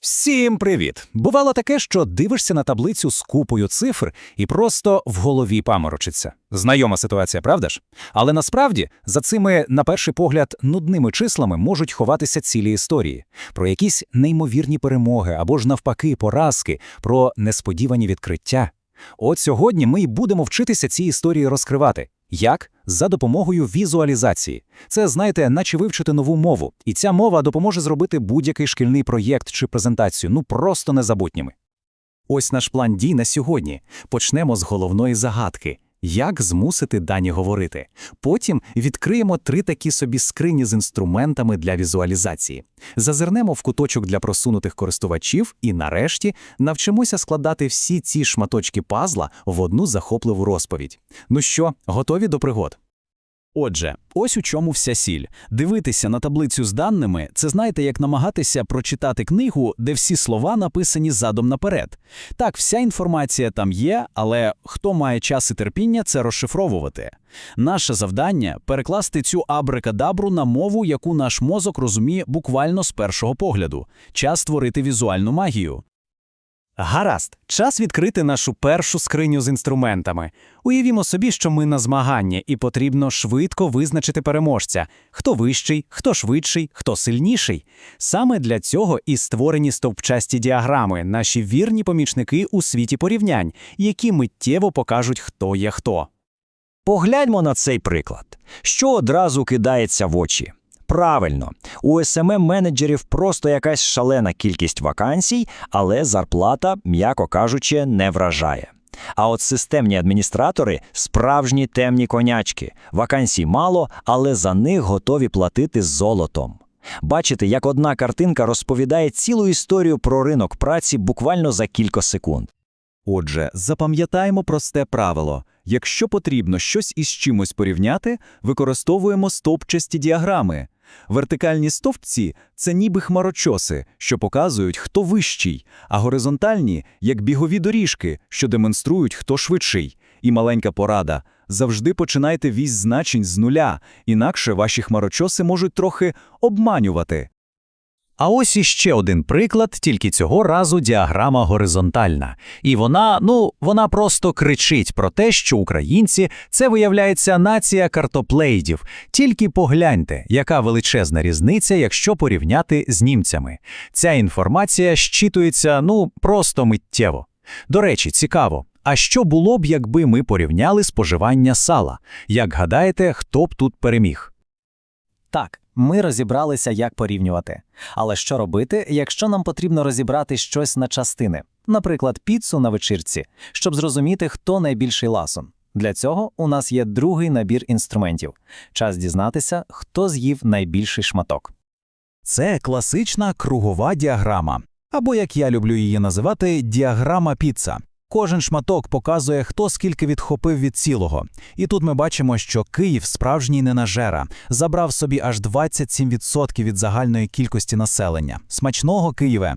Всім привіт! Бувало таке, що дивишся на таблицю з купою цифр і просто в голові паморочиться. Знайома ситуація, правда ж? Але насправді за цими, на перший погляд, нудними числами можуть ховатися цілі історії про якісь неймовірні перемоги або ж навпаки поразки, про несподівані відкриття. От сьогодні ми й будемо вчитися ці історії розкривати. Як? За допомогою візуалізації. Це, знаєте, наче вивчити нову мову, і ця мова допоможе зробити будь-який шкільний проєкт чи презентацію, ну просто незабутніми. Ось наш план дій на сьогодні. Почнемо з головної загадки. Як змусити дані говорити? Потім відкриємо три такі собі скрині з інструментами для візуалізації. Зазирнемо в куточок для просунутих користувачів і, нарешті, навчимося складати всі ці шматочки пазла в одну захопливу розповідь. Ну що, готові до пригод? Отже, ось у чому вся сіль. Дивитися на таблицю з даними це знаєте, як намагатися прочитати книгу, де всі слова написані задом наперед. Так, вся інформація там є, але хто має час і терпіння це розшифровувати. Наше завдання перекласти цю абракадабру на мову, яку наш мозок розуміє буквально з першого погляду. Час створити візуальну магію. Гаразд, час відкрити нашу першу скриню з інструментами. Уявімо собі, що ми на змагання, і потрібно швидко визначити переможця: хто вищий, хто швидший, хто сильніший. Саме для цього і створені стовпчасті діаграми, наші вірні помічники у світі порівнянь, які миттєво покажуть, хто є хто. Погляньмо на цей приклад. Що одразу кидається в очі? Правильно, у smm менеджерів просто якась шалена кількість вакансій, але зарплата, м'яко кажучи, не вражає. А от системні адміністратори справжні темні конячки. Вакансій мало, але за них готові платити золотом. Бачите, як одна картинка розповідає цілу історію про ринок праці буквально за кілька секунд. Отже, запам'ятаємо просте правило: якщо потрібно щось із чимось порівняти, використовуємо стовпчасті діаграми. Вертикальні стовпці це ніби хмарочоси, що показують, хто вищий, а горизонтальні як бігові доріжки, що демонструють, хто швидший. І маленька порада: завжди починайте вісь значень з нуля, інакше ваші хмарочоси можуть трохи обманювати. А ось іще один приклад, тільки цього разу діаграма горизонтальна. І вона, ну, вона просто кричить про те, що українці це виявляється нація картоплейдів. Тільки погляньте, яка величезна різниця, якщо порівняти з німцями. Ця інформація щитується, ну, просто миттєво. До речі, цікаво. А що було б, якби ми порівняли споживання сала? Як гадаєте, хто б тут переміг? Так, ми розібралися, як порівнювати. Але що робити, якщо нам потрібно розібрати щось на частини, наприклад, піцу на вечірці, щоб зрозуміти, хто найбільший ласун? Для цього у нас є другий набір інструментів. Час дізнатися, хто з'їв найбільший шматок. Це класична кругова діаграма, або, як я люблю її називати, діаграма піца. Кожен шматок показує, хто скільки відхопив від цілого. І тут ми бачимо, що Київ справжній ненажера, забрав собі аж 27% від загальної кількості населення. Смачного Києве!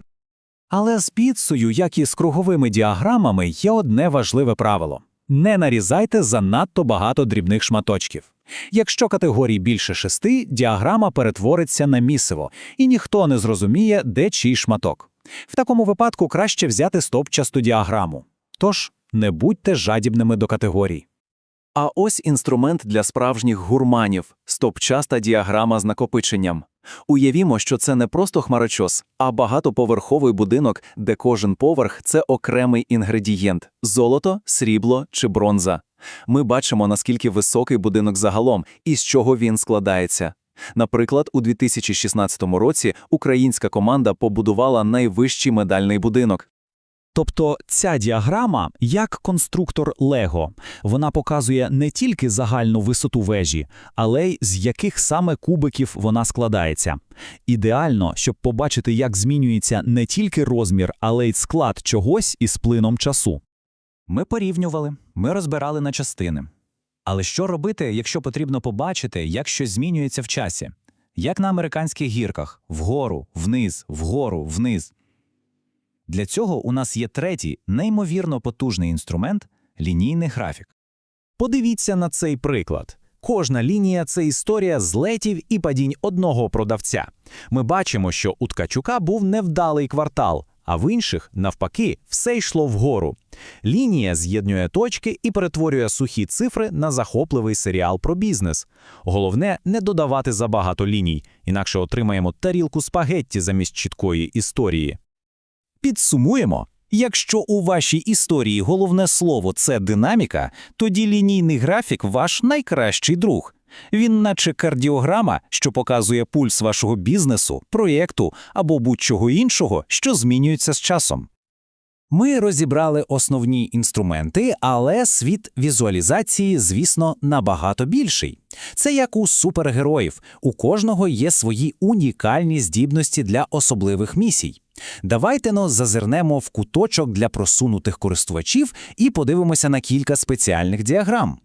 Але з піцею, як і з круговими діаграмами, є одне важливе правило: не нарізайте занадто багато дрібних шматочків. Якщо категорій більше шести, діаграма перетвориться на місиво, і ніхто не зрозуміє, де чий шматок. В такому випадку краще взяти стовпчасту діаграму. Тож не будьте жадібними до категорій. А ось інструмент для справжніх гурманів стопчаста діаграма з накопиченням. Уявімо, що це не просто хмарочос, а багатоповерховий будинок, де кожен поверх це окремий інгредієнт золото, срібло чи бронза. Ми бачимо, наскільки високий будинок загалом і з чого він складається. Наприклад, у 2016 році українська команда побудувала найвищий медальний будинок. Тобто ця діаграма як конструктор Лего. Вона показує не тільки загальну висоту вежі, але й з яких саме кубиків вона складається. Ідеально, щоб побачити, як змінюється не тільки розмір, але й склад чогось із плином часу. Ми порівнювали, ми розбирали на частини. Але що робити, якщо потрібно побачити, як щось змінюється в часі? Як на американських гірках вгору, вниз, вгору, вниз. Для цього у нас є третій, неймовірно потужний інструмент лінійний графік. Подивіться на цей приклад. Кожна лінія це історія злетів і падінь одного продавця. Ми бачимо, що у Ткачука був невдалий квартал, а в інших, навпаки, все йшло вгору. Лінія з'єднує точки і перетворює сухі цифри на захопливий серіал про бізнес. Головне не додавати забагато ліній, інакше отримаємо тарілку спагетті замість чіткої історії. Підсумуємо. Якщо у вашій історії головне слово це динаміка, тоді лінійний графік ваш найкращий друг. Він наче кардіограма, що показує пульс вашого бізнесу, проєкту або будь-чого іншого, що змінюється з часом. Ми розібрали основні інструменти, але світ візуалізації, звісно, набагато більший. Це як у супергероїв, у кожного є свої унікальні здібності для особливих місій. Давайте но зазирнемо в куточок для просунутих користувачів і подивимося на кілька спеціальних діаграм.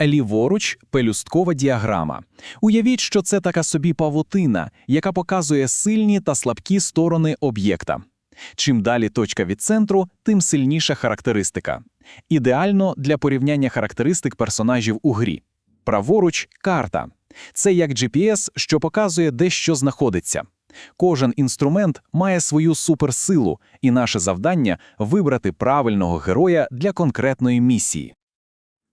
Ліворуч пелюсткова діаграма. Уявіть, що це така собі павутина, яка показує сильні та слабкі сторони об'єкта. Чим далі точка від центру, тим сильніша характеристика. Ідеально для порівняння характеристик персонажів у грі. Праворуч карта. Це як GPS, що показує, де що знаходиться. Кожен інструмент має свою суперсилу, і наше завдання вибрати правильного героя для конкретної місії.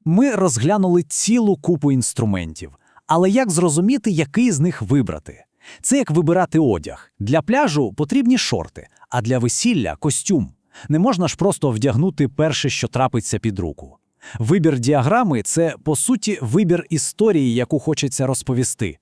Ми розглянули цілу купу інструментів, але як зрозуміти, який з них вибрати? Це як вибирати одяг. Для пляжу потрібні шорти, а для весілля костюм. Не можна ж просто вдягнути перше, що трапиться під руку. Вибір діаграми це, по суті, вибір історії, яку хочеться розповісти.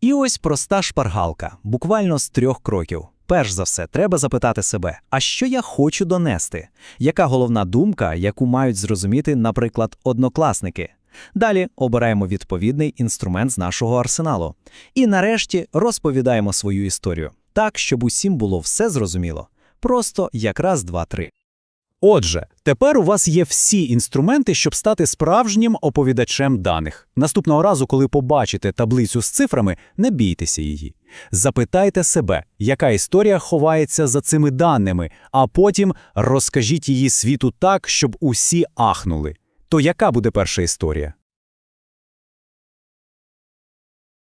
І ось проста шпаргалка, буквально з трьох кроків. Перш за все, треба запитати себе, а що я хочу донести? Яка головна думка, яку мають зрозуміти, наприклад, однокласники? Далі обираємо відповідний інструмент з нашого арсеналу. І нарешті розповідаємо свою історію так, щоб усім було все зрозуміло. Просто якраз два-три. Отже, тепер у вас є всі інструменти, щоб стати справжнім оповідачем даних. Наступного разу, коли побачите таблицю з цифрами, не бійтеся її. Запитайте себе, яка історія ховається за цими даними, а потім розкажіть її світу так, щоб усі ахнули. То яка буде перша історія?